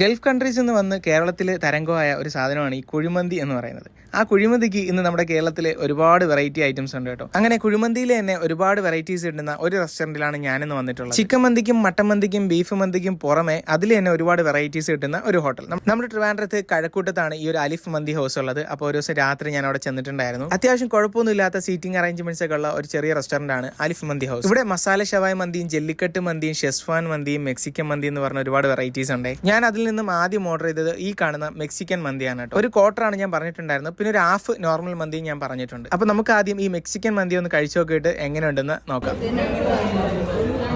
Gulf കൺട്രീസിൽ നിന്ന് വന്ന് കേരളത്തിൽ തരംഗമായ ഒരു സാധനമാണ് ഈ കുഴിമന്തി എന്ന് പറയുന്നത്. ആ കുഴിമന്തിക്ക് ഇന്ന് നമ്മുടെ കേരളത്തിലെ ഒരുപാട് വെറൈറ്റി ഐറ്റംസ് ഉണ്ട് കേട്ടോ. അങ്ങനെ കുഴിമന്തിയിൽ തന്നെ ഒരുപാട് വെറൈറ്റീസ് ഇടുന്ന ഒരു റെസ്റ്റോറന്റിലാണ് ഞാനിന്ന് വന്നിട്ടുള്ളത്. ചിക്കൻ മന്തിക്കും മട്ടൻ മന്തിക്കും ബീഫ് മന്തിക്കും പുറമെ അതിൽ തന്നെ ഒരുപാട് വെറൈറ്റീസ് കിട്ടുന്ന ഒരു ഹോട്ടൽ നമ്മുടെ ട്രിവാൻഡ്രത്ത് കഴക്കൂട്ടത്താണ് ഈ ഒരു അലിഫ് മന്തി ഹൗസ് ഉള്ളത്. അപ്പോൾ ഒരു ദിവസം രാത്രി ഞാൻ അവിടെ ചെന്നിട്ടുണ്ടായിരുന്നു. അത്യാവശ്യം കുഴപ്പമൊന്നുമില്ലാത്ത സീറ്റിംഗ് അറേഞ്ച്മെന്റ്സ് ഒക്കെ ഉള്ള ഒരു ചെറിയ റെസ്റ്റോറന്റ് ആണ് അലിഫ് മന്തി ഹൗസ് ഇവിടെ മസാല ഷവായ് മന്തിയും ജെല്ലിക്കെട്ട് മന്തിയും ഷെസ്വാൻ മന്തിയും മെക്സിക്കൻ മന്തി എന്ന് പറഞ്ഞ ഒരുപാട് വെറൈറ്റീസ് ഉണ്ട്. ഞാൻ അതിൽ നിന്നും ആദ്യം ഓർഡർ ചെയ്തത് ഈ കാണുന്ന മെക്സിക്കൻ മന്തിയാണ് കേട്ടോ. ഒരു ക്വാർട്ടറാണ് ഞാൻ പറഞ്ഞിട്ടുണ്ടായിരുന്നത്. പിന്നെ ഒരു ഹാഫ് നോർമൽ മന്തി ഞാൻ പറഞ്ഞിട്ടുണ്ട്. അപ്പൊ നമുക്ക് ആദ്യം ഈ മെക്സിക്കൻ മന്തി ഒന്ന് കഴിച്ചു നോക്കിയിട്ട് എങ്ങനെയുണ്ടെന്ന് നോക്കാം.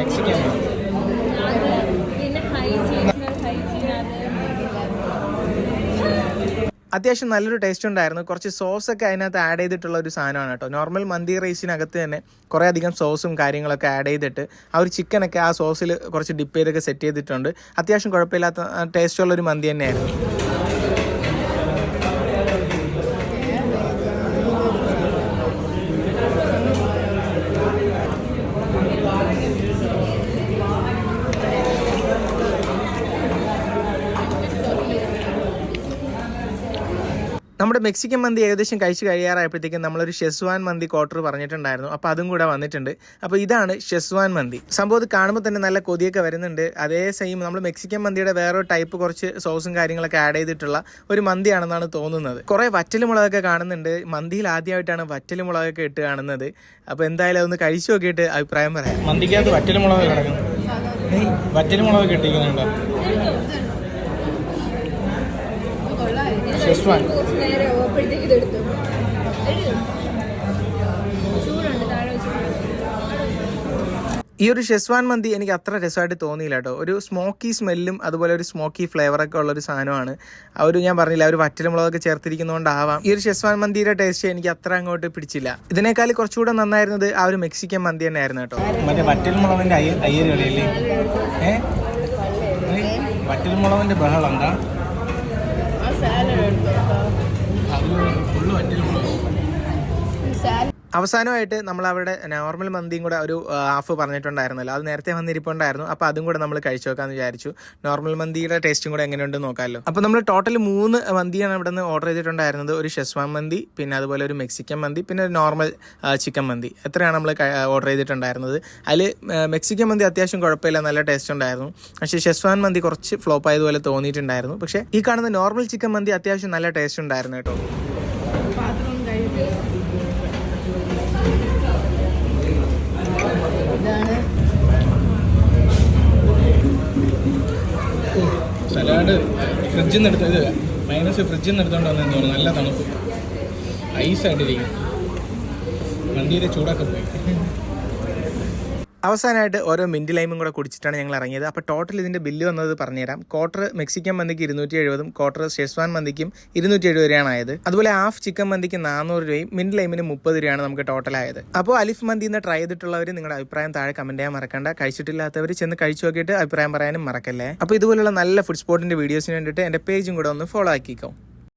മെക്സിക്കൻ മന്തി പിന്നെ ഹൈജീൻ ഹൈജീൻ അത് അത്യാവശ്യം നല്ലൊരു ടേസ്റ്റ് ഉണ്ടായിരുന്നു. കുറച്ച് സോസ് ഒക്കെ അതിനകത്ത് ആഡ് ചെയ്തിട്ടുള്ള ഒരു സാധനമാണ് കേട്ടോ. നോർമൽ മന്തി റൈസിനകത്ത് തന്നെ കുറേ അധികം സോസും കാര്യങ്ങളൊക്കെ ആഡ് ചെയ്തിട്ട് ആ ഒരു ചിക്കനൊക്കെ ആ സോസിൽ കുറച്ച് ഡിപ്പ് ചെയ്തൊക്കെ സെറ്റ് ചെയ്തിട്ടുണ്ട്. അത്യാവശ്യം കുഴപ്പമില്ലാത്ത ടേസ്റ്റുള്ളൊരു ഒരു മന്തി തന്നെയായിരുന്നു. നമ്മുടെ മെക്സിക്കൻ മന്തി ഏകദേശം കഴിച്ച് കഴിയാറായപ്പോഴത്തേക്കും നമ്മളൊരു ഷെസ്വാൻ മന്തി ക്വാർട്ടർ പറഞ്ഞിട്ടുണ്ടായിരുന്നു. അപ്പോൾ അതും കൂടെ വന്നിട്ടുണ്ട്. അപ്പോൾ ഇതാണ് ഷെസ്വാൻ മന്തി. സംഭവം ഇത് കാണുമ്പോൾ തന്നെ നല്ല കൊതിയൊക്കെ വരുന്നുണ്ട്. അതേ സെയിം നമ്മൾ മെക്സിക്കൻ മന്തിയുടെ വേറൊരു ടൈപ്പ് കുറച്ച് സോസും കാര്യങ്ങളൊക്കെ ആഡ് ചെയ്തിട്ടുള്ള ഒരു മന്തിയാണെന്നാണ് തോന്നുന്നത്. കുറേ വറ്റൽ മുളകൊക്കെ കാണുന്നുണ്ട്. മന്തിയിൽ ആദ്യമായിട്ടാണ് വറ്റൽ മുളകൊക്കെ ഇട്ട് കാണുന്നത്. അപ്പോൾ എന്തായാലും അതൊന്ന് കഴിച്ചു നോക്കിയിട്ട് അഭിപ്രായം പറയാം. മന്തിക്കകത്ത് വറ്റൽ മുളക് കിടക്കുന്നു. വറ്റൽ മുളക് കിട്ടിക്കുന്നുണ്ടോ ഷെസ്വാൻ. ഓപ്പോഴത്തേക്ക് ഇതെടുത്തു ചൂടുണ്ട് താഴെ ഈ ഒരു ഷെസ്വാൻ മന്തി എനിക്ക് അത്ര രസമായിട്ട് തോന്നിയില്ല കേട്ടോ. ഒരു സ്മോക്കി സ്മെല്ലും അതുപോലെ ഒരു സ്മോക്കി ഫ്ലേവറൊക്കെ ഉള്ള ഒരു സാധനമാണ്. ആ ഒരു ഞാൻ പറഞ്ഞില്ല ഒരു വറ്റലുമുളകൊക്കെ ചേർത്തിരിക്കുന്നതുകൊണ്ടാവാം ഈ ഒരു ഷെസ്വാൻ മന്തിയുടെ ടേസ്റ്റ് എനിക്ക് അത്ര അങ്ങോട്ട് പിടിച്ചില്ല. ഇതിനേക്കാൾ കുറച്ചുകൂടെ നന്നായിരുന്നത് ആ ഒരു മെക്സിക്കൻ മന്തി തന്നെയായിരുന്നു കേട്ടോ. മറ്റേ വറ്റൽമുളകിന്റെ അയ്യര് കളിയല്ലേ ഏ? വറ്റൽമുളകിന്റെ ബഹളം എന്താ? അവസാനമായിട്ട് നമ്മൾ അവരുടെ നോർമൽ മന്തിയും കൂടെ ഒരു ഹാഫ് പറഞ്ഞിട്ടുണ്ടായിരുന്നല്ലോ. അത് നേരത്തെ വന്നിരിപ്പുണ്ടായിരുന്നു. അപ്പോൾ അതും കൂടെ നമ്മൾ കഴിച്ചു നോക്കാമെന്ന് വിചാരിച്ചു. നോർമൽ മന്തിയുടെ ടേസ്റ്റും കൂടെ എങ്ങനെയുണ്ട് നോക്കാമല്ലോ. അപ്പോൾ നമ്മൾ ടോട്ടൽ മൂന്ന് മന്തിയാണ് ഇവിടെ നിന്ന് ഓർഡർ ചെയ്തിട്ടുണ്ടായിരുന്നത്. ഒരു ഷെസ്വാൻ മന്തി പിന്നെ അതുപോലെ ഒരു മെക്സിക്കൻ മന്തി പിന്നെ ഒരു നോർമൽ ചിക്കൻ മന്തി. എത്രയാണ് നമ്മൾ ഓർഡർ ചെയ്തിട്ടുണ്ടായിരുന്നത്. അതിൽ മെക്സിക്കൻ മന്തി അത്യാവശ്യം കുഴപ്പമില്ല നല്ല ടേസ്റ്റ് ഉണ്ടായിരുന്നു. പക്ഷേ ഷെസ്വാൻ മന്തി കുറച്ച് ഫ്ലോപ്പ് ആയതുപോലെ തോന്നിയിട്ടുണ്ടായിരുന്നു. പക്ഷേ ഈ കാണുന്ന നോർമൽ ചിക്കൻ മന്തി അത്യാവശ്യം നല്ല ടേസ്റ്റ് ഉണ്ടായിരുന്നു കേട്ടോ. സലാഡ് ഫ്രിഡ്ജിൽ നിന്ന് എടുത്ത് ഇത് മൈനസ് ഫ്രിഡ്ജിൽ നിന്ന് എടുത്തോണ്ട് വന്നെന്ന് തോന്നുന്നു നല്ല തണുപ്പ്. ഐസായിട്ടിരിക്കും വണ്ടിയിലെ ചൂടൊക്കെ പോയി. അവസാനമായിട്ട് ഓരോ മിന്റ് ലൈമും കൂടെ കുടിച്ചിട്ടാണ് ഞങ്ങൾ ഇറങ്ങിയത്. അപ്പോൾ ടോട്ടൽ ഇതിന്റെ ബില്ല് വന്നത് പറഞ്ഞുതരാം. ക്വാർട്ടർ മെക്സിക്കൻ മന്തിക്ക് ഇരുന്നൂറ്റി എഴുപതും ക്വാർട്ടർ ഷെസ്വാൻ മന്തിക്കും ഇരുന്നൂറ്റി എഴുപത് രൂപയാണ് ആയത്. അതുപോലെ ഹാഫ് ചിക്കൻ മന്തിക്ക് നാനൂറ് രൂപയും മിന്റ് ലൈമിന് മുപ്പത് രൂപയാണ് നമുക്ക് ടോട്ടൽ ആയത്. അപ്പോൾ അലിഫ് മന്തി എന്ന് ട്രൈ ചെയ്തിട്ടുള്ളവർ നിങ്ങളുടെ അഭിപ്രായം താഴെ കമന്റ് ചെയ്യാൻ മറക്കണ്ട. കഴിച്ചിട്ടില്ലാത്തവർ ചെന്ന് കഴിച്ചു നോക്കിയിട്ട് അഭിപ്രായം പറയാനും മറക്കല്ലേ? അപ്പോൾ ഇതുപോലുള്ള നല്ല ഫുഡ് സ്പോട്ടിന്റെ വീഡിയോസിന് വേണ്ടിയിട്ട് എന്റെ പേജും കൂടെ ഒന്ന് ഫോളോ ആക്കിക്കോ.